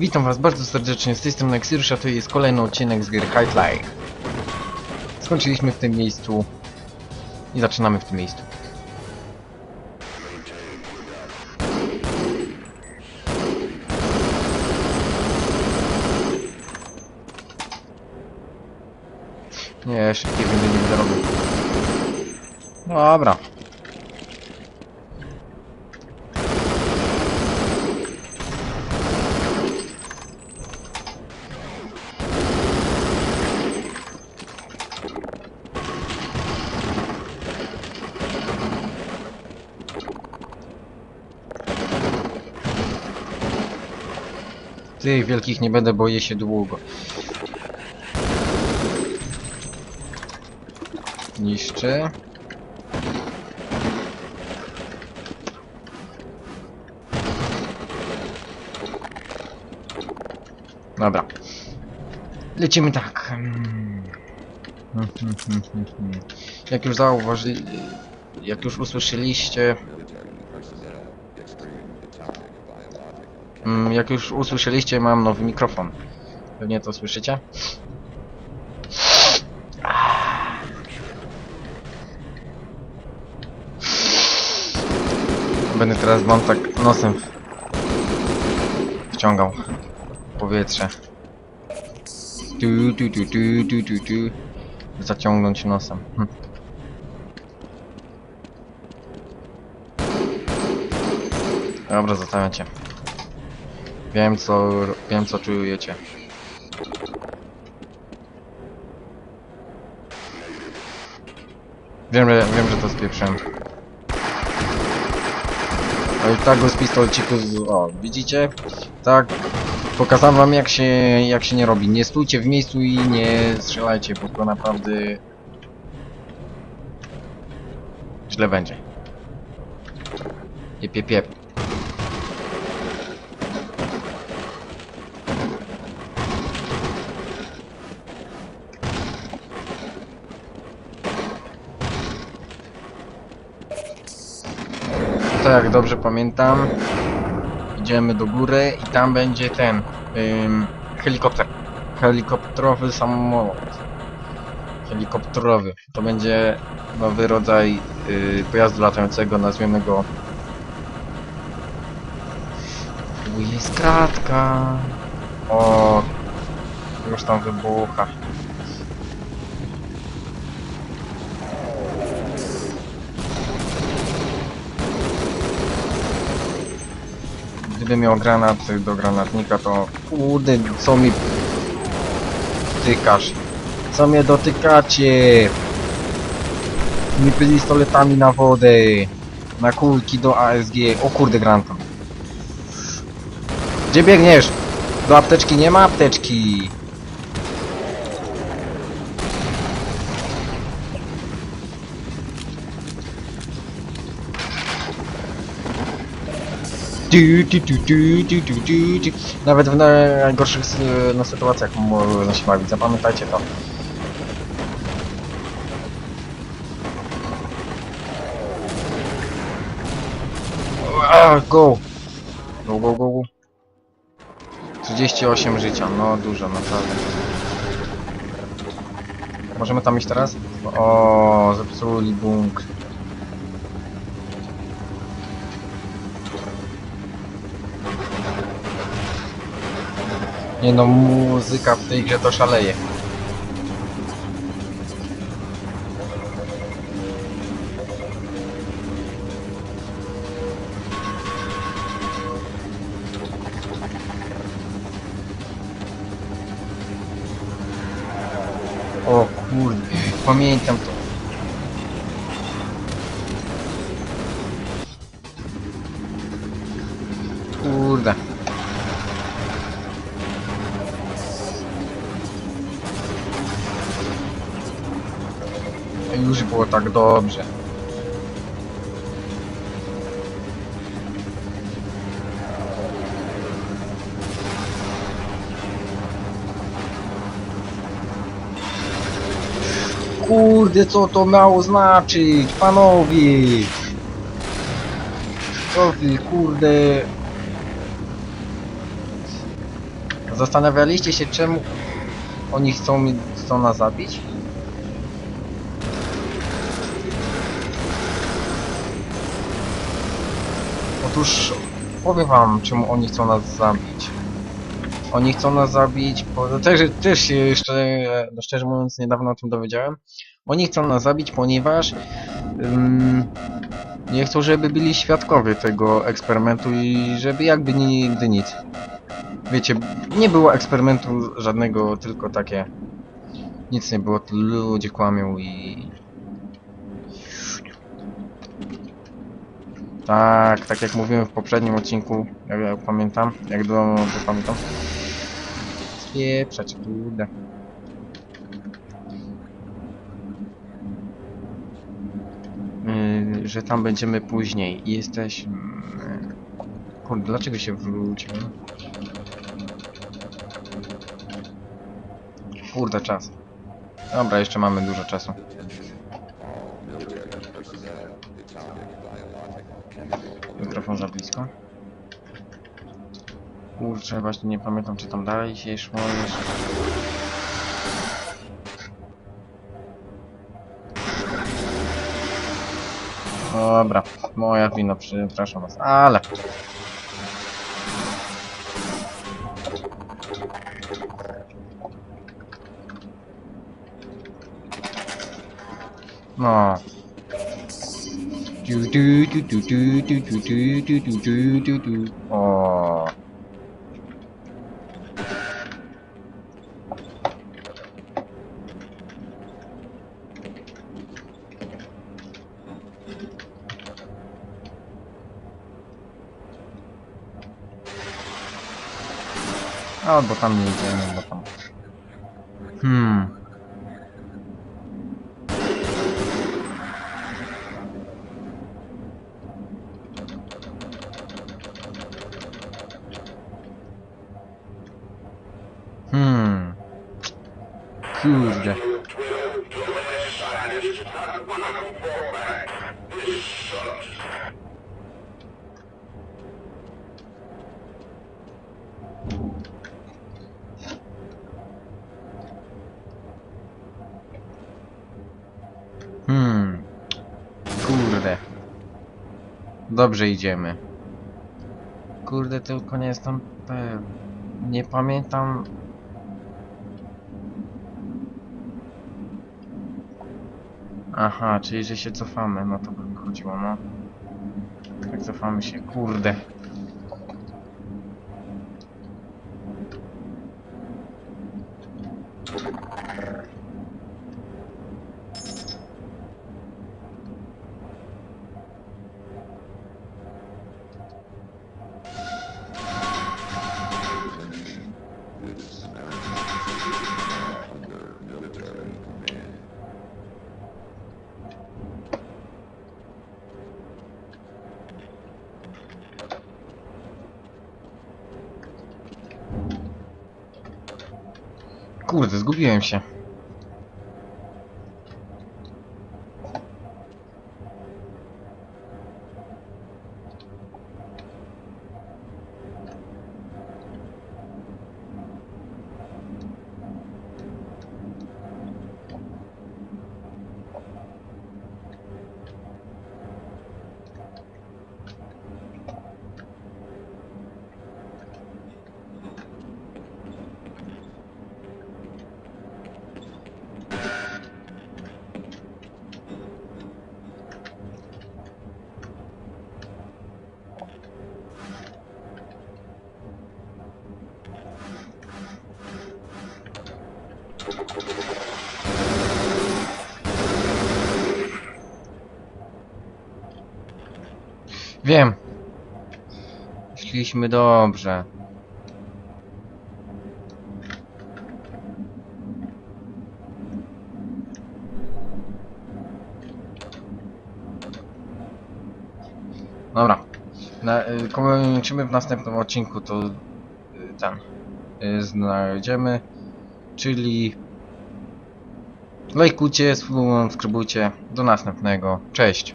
Witam was bardzo serdecznie, z tej strony Exyrusza, to jest kolejny odcinek z gry Life. Skończyliśmy w tym miejscu i zaczynamy w tym miejscu. Nie, szybkiej będę nie zarobił. Dobra. Tych wielkich nie będę, boję się długo. Niszczy. Dobra. Lecimy tak. Mm. Jak już zauważyli... Jak już usłyszeliście... Jak już usłyszeliście, mam nowy mikrofon. Pewnie to słyszycie? Będę teraz wam tak nosem wciągał powietrze. Tu, tu, tu, tu, tu, tu. Zaciągnąć nosem. Hm. Dobra, zostawiam cię. Wiem co, wiem co czujecie. Wiem, wiem, że to spieprzyłem. Ale tak go z pistolciku z... O, widzicie? Tak. Pokazałem wam jak się, jak się nie robi. Nie stójcie w miejscu i nie strzelajcie, bo to naprawdę... Źle będzie. Jep, jep, jep. To jak dobrze pamiętam, idziemy do góry i tam będzie ten ym, helikopter. Helikopterowy samolot. Helikopterowy. To będzie nowy rodzaj y, pojazdu latającego, nazwiemy go. Tu jest kratka. O, już tam wybucha. Gdybym miał granat do granatnika, to kurde, co mi tykasz? Co mnie dotykacie? Mi pistoletami na wodę, na kulki do ASG. O kurde, granat. Gdzie biegniesz? Do apteczki nie ma apteczki. Du, du, du, du, du, du, du. Nawet w najgorszych sy- no, sytuacjach można się bawić, zapamiętajcie to. Ah, Go! Go, go, go, go. 38 życia, no dużo, naprawdę. Możemy tam iść teraz? O, zepsuli bunkr. Nie no, muzyka w tej grze to szaleje. O kurde, pamiętam to. Tak dobrze. Kurde, co to miało znaczyć, panowie? Co kurde... Zastanawialiście się, czemu oni chcą, mi- chcą nas zabić? Otóż powiem wam, czemu oni chcą nas zabić. Oni chcą nas zabić, bo też, też się jeszcze, no szczerze mówiąc, niedawno o tym dowiedziałem. Oni chcą nas zabić, ponieważ ym, nie chcą, żeby byli świadkowie tego eksperymentu i żeby jakby nigdy nic. Wiecie, nie było eksperymentu żadnego, tylko takie. Nic nie było, ludzie kłamią i. Tak, tak jak mówiłem w poprzednim odcinku, jak, jak pamiętam, jak dobrze pamiętam. Spieprzać, kurde. Yy, że tam będziemy później i jesteśmy... Kurde, dlaczego się wróciłem? Kurde, czas. Dobra, jeszcze mamy dużo czasu. Mikrofon za blisko. Kurczę, właśnie nie pamiętam, czy tam dalej się szło jeszcze. Dobra, moja wina, przepraszam was, ale... No. Du, du, du, du, du, du, du, du, du, du, du, du, du. O. Albo tam nie idziemy, bo tam. Hmm. Hmm. Kurde. Hmm. Kurde. Dobrze idziemy. Kurde, tylko nie jestem pewien. Nie pamiętam. Aha, czyli że się cofamy, no to by wychodziło, no. Tak cofamy się, kurde. Kurde, zgubiłem się. Wiem. Szliśmy dobrze. Dobra. Na, y, kończymy w następnym odcinku, to y, ten y, znajdziemy, czyli lajkujcie, subskrybujcie. Do następnego. Cześć.